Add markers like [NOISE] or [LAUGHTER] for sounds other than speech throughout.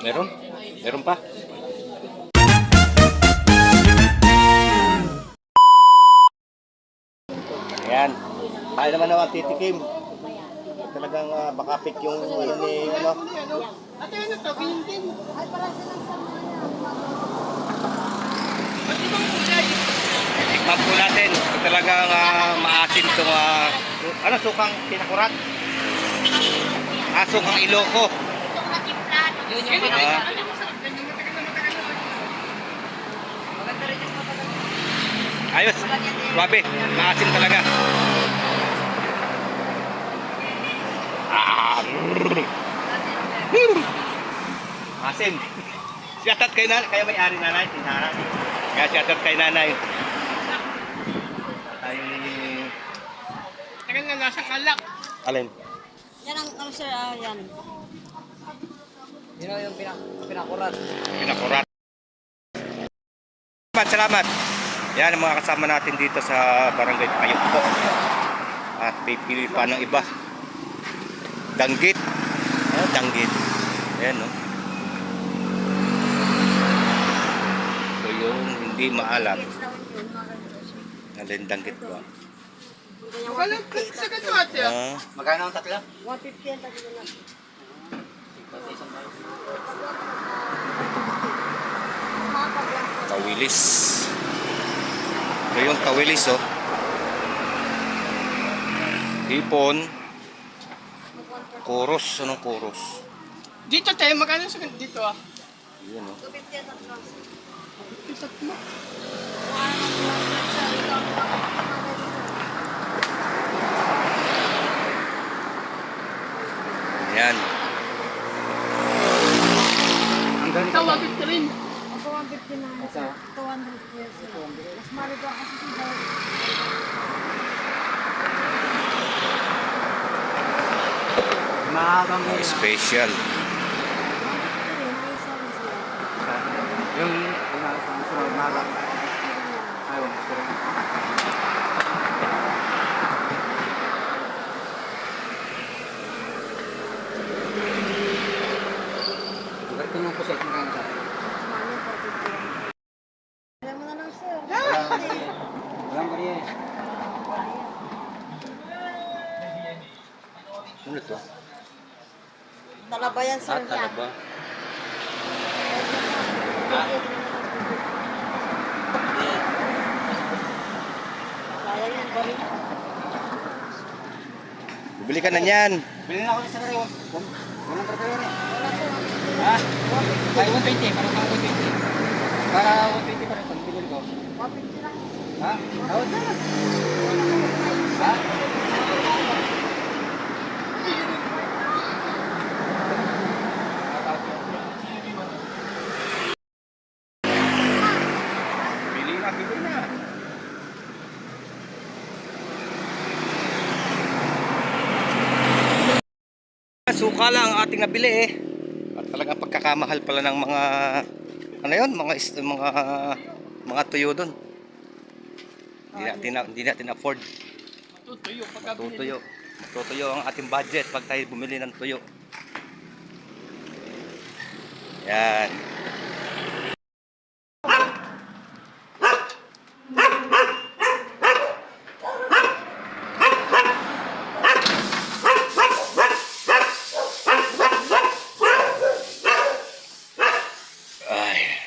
Meron? Meron pa? Ayan. Tayo naman naman titikim. Talagang uh, makapit yung ano ni ano. Ate, ano to? Bintin. Tikman po natin. Talagang uh, maasim itong uh, ano sukang pinakurat. Ah, sukang iloko. Yun yung Ah. Ayos. Suabe. Maasim talaga. Ah. Maasim. Siyatat kay nanay. Kaya may-ari nanay. Tinara. Kaya siyatat kay nanay. Ay... Nasa kalak. Alin? Yan ang, ano sir, ah, yan. Yun yung pinak pinakurat. Pinakurat. Salamat, salamat. Yan ang mga kasama natin dito sa Barangay Payok po. At pipili pa ng iba. Danggit. Oh, danggit. Ayan, no? So, yung hindi maalam. Alin danggit ba? Wala sa ganito ate. ah. Ah, Magkano ang tatlo? 150 ang tagal na. tawilis. Ito yung tawilis, oh. Hipon. Kuros. Anong kuros? Dito tayo, magkano sa dito ah? Yan, oh. 250 ang tatlo. Isat mo. Yan. Ang ganito. Tawagin ka rin. Ako 150 na. Isa. 200 pesos. Mas mahal ito kasi si Dad. Mahabang Oh, special. Yung yung mahaba. Ayun, pero Ganito nung pusit magkano sa Alam mo na lang sir. Walang bariya eh. Ano to? Talaba yan sir. Ah, talaba. Kaya yan, bari. Bibili ka na yan. Bilhin ako sa kare. Walang bariya eh. Ha? Ay, 120. Para sa 120. Para 120 pa rin. Pag bilhin ko. 150 lang. Ha? Tawad na. Ha? Bili na, bili na. Suka lang ang ating nabili eh. At talagang pagkakamahal pala ng mga ano yun, mga mga mga tuyo doon. Hindi natin hindi natin afford. Tutuyo pagka binili. Tutuyo. Tutuyo ang ating budget pag tayo bumili ng tuyo. Yan. Ay.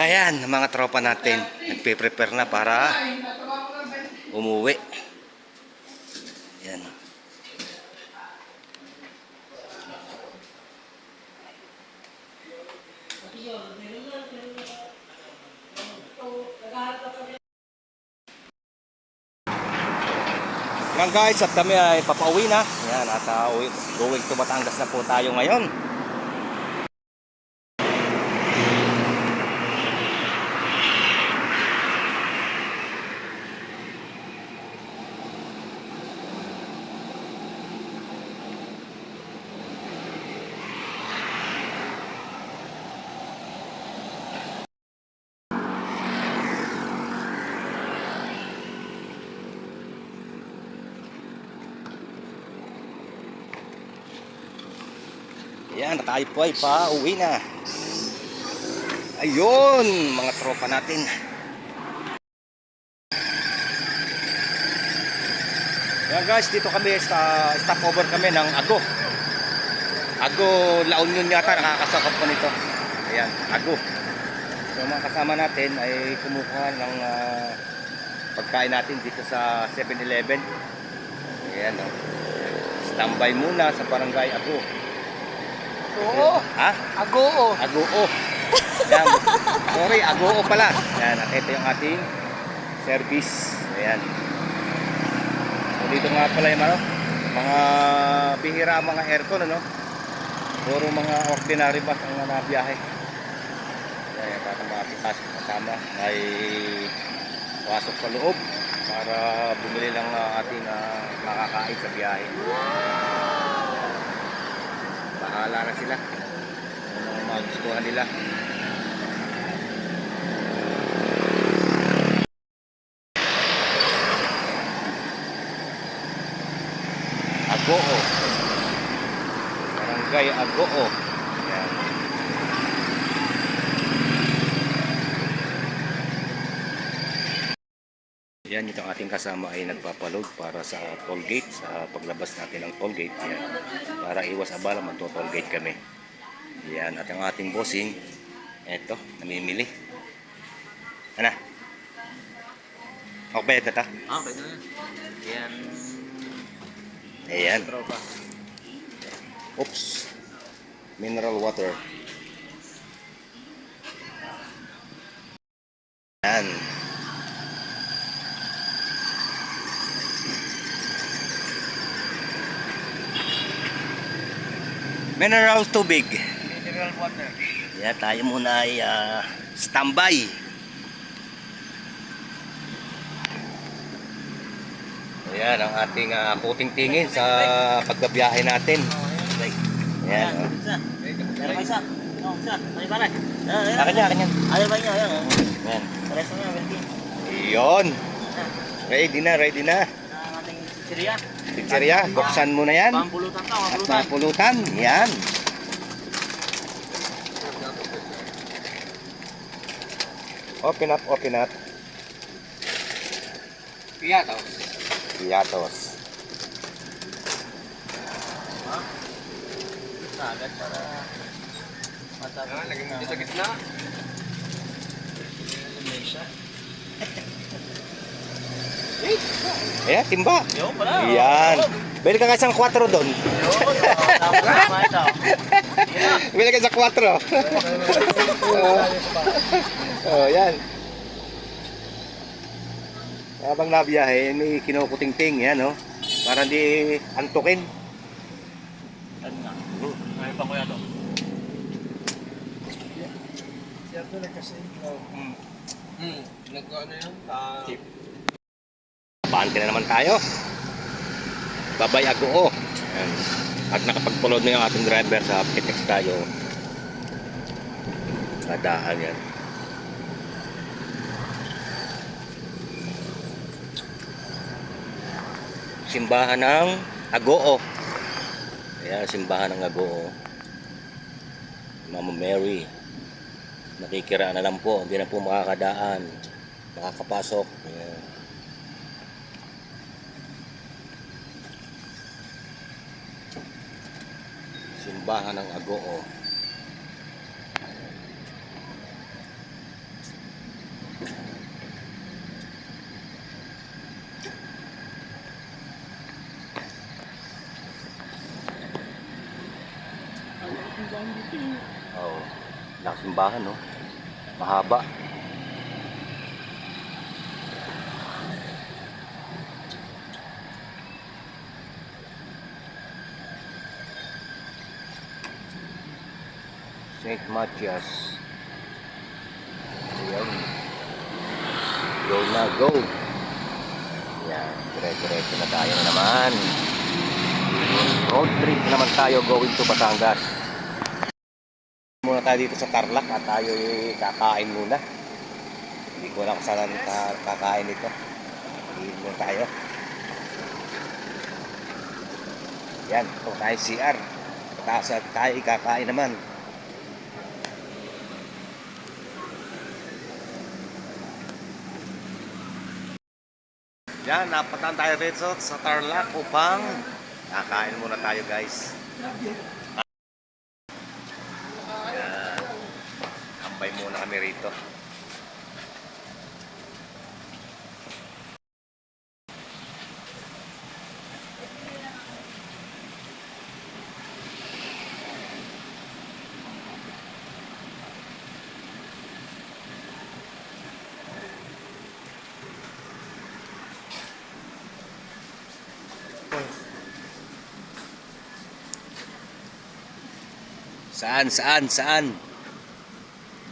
Ayan, mga tropa natin. Nagpe-prepare na para umuwi. Yan. Yan guys, at kami ay papauwi na. Yan, at uh, going to Batangas na po tayo ngayon. Yan, at tayo po ay pauwi na. Ayun, mga tropa natin. Yan guys, dito kami sa stopover kami ng Ago. Ago La Union yata nakakasakop ko nito. Ayan, Ago. So mga kasama natin ay kumukuha ng ah, pagkain natin dito sa 7-Eleven. Ayan, oh. Standby muna sa barangay Ago. Oo. Ha? Agoo. Agoo. Yan. Sorry, agoo pala. Yan, at ito yung ating service. Ayan. So dito nga pala yung ano, mga bihira mga aircon ano. Puro mga ordinary bus ang nabiyahe. Kaya para mga pitas kasama ay pasok sa loob para bumili ng ah, ating ah, makakain sa biyahe. Bahala na sila. Ano magustuhan nila. Agoo. Barangay Agoo. Yan. Yan, itong ating kasama ay nagpapaload para sa toll gate, sa paglabas natin ng toll gate. Yan. Para iwas abala, magto-toll gate kami. Yan, at ang ating bossing, eto, namimili. Ano? Okay ba ito ta? Ah, pwede na. Yan. Ayan. Oops. Mineral water. Yan. Mineral tubig. Mineral water. Yan, tayo muna ay ah, standby. Ayan, ang ating uh, kuting tingin sa pagbabiyahe natin. Ayan. oh. Meron pa isa. Oh, isa. Ay, pare. Akin yan, akin yan. Ayaw ba niya? Ayan. Ayan. Pareso niya, Belkin. Iyon. Ready na, ready na. Ang ating siriya. Pizzeria, buksan mo na yan. Pampulutan to, At mapulutan. Yan. Open up, open up. Piyato. Piatos. Agad para matapos. Ah, lagyan mo dito sa gitna. [LAUGHS] Ayan, timba. Yo, pala. Yan. Bili ka kasang 4 doon. Na. Bili ka sa 4. oh, yan. Habang nabiyahe, may kinukuting-ting yan, no? Para hindi antukin. Ano nga? Ay, pa kuya to. Hmm. Nag-ano yun? Sa... Paante na naman tayo. Babay Agoo. Ayan. At nakapag-follow na yung ating driver sa Pitex tayo. Kadaan yan. Simbahan ng Agoo. Ayan, simbahan ng Agoo. Mama Mary. Nakikiraan na lang po. Hindi na po makakadaan. Makakapasok. Ayan. Simbahan ng Agoo. Oo. Oh, lakas simbahan, no? Mahaba. Nate Matias. Ayan. Go na, go. Yan, dire-diretso na tayo na naman. Road trip naman tayo going to Batangas. Muna tayo dito sa Tarlac at tayo ay kakain muna. Hindi ko alam saan ka- kakain ito. Hindi muna tayo. Yan, ito tayo CR. Taas at tayo kakain naman. Yan, napatan tayo rito sa Tarlac upang kakain muna tayo guys. Yan. Ambay muna kami rito. Saan, saan, saan?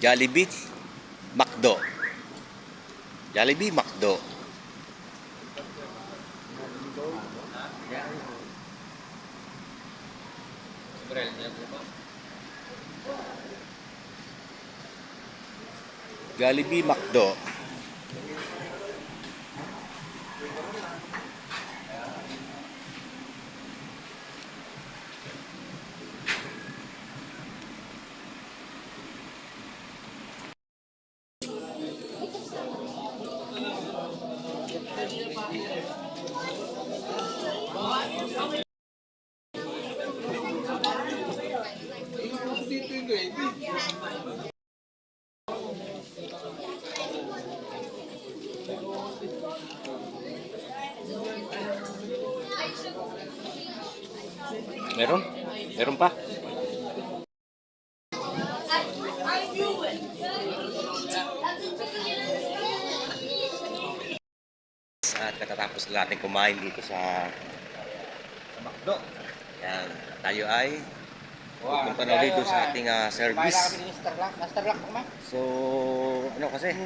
Jollibee, Macdo. Jollibee, Macdo. Jollibee, Macdo. Meron? Meron pa? At katatapos na natin kumain dito sa sa Macdo. Yan. Tayo ay pupunta na ulit doon sa ating ah, service. Master Lock ko ma. So, ano kasi,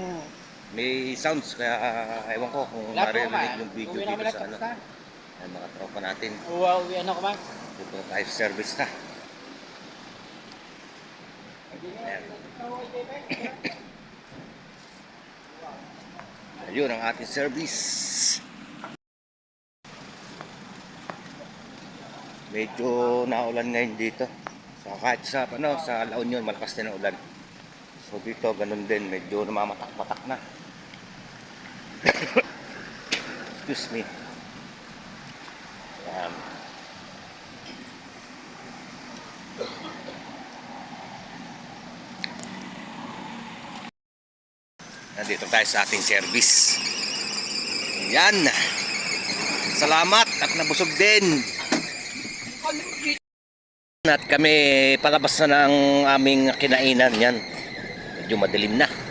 may sounds kaya ah, ewan ko kung Lahat maririnig yung video dito sa ano. Ay, mga tropa natin. Uwa, uwi ano ko ma. Dito sa service na. Ayan. [COUGHS] Ayun ang ating service. Medyo naulan ngayon dito. So kahit sa ano sa La Union malakas din ang ulan. So dito ganun din medyo namamatak-patak na. Excuse me. Ayan. Nandito tayo sa ating service. Yan. Salamat at nabusog din. At kami palabas na ng aming kinainan yan. Medyo madilim na.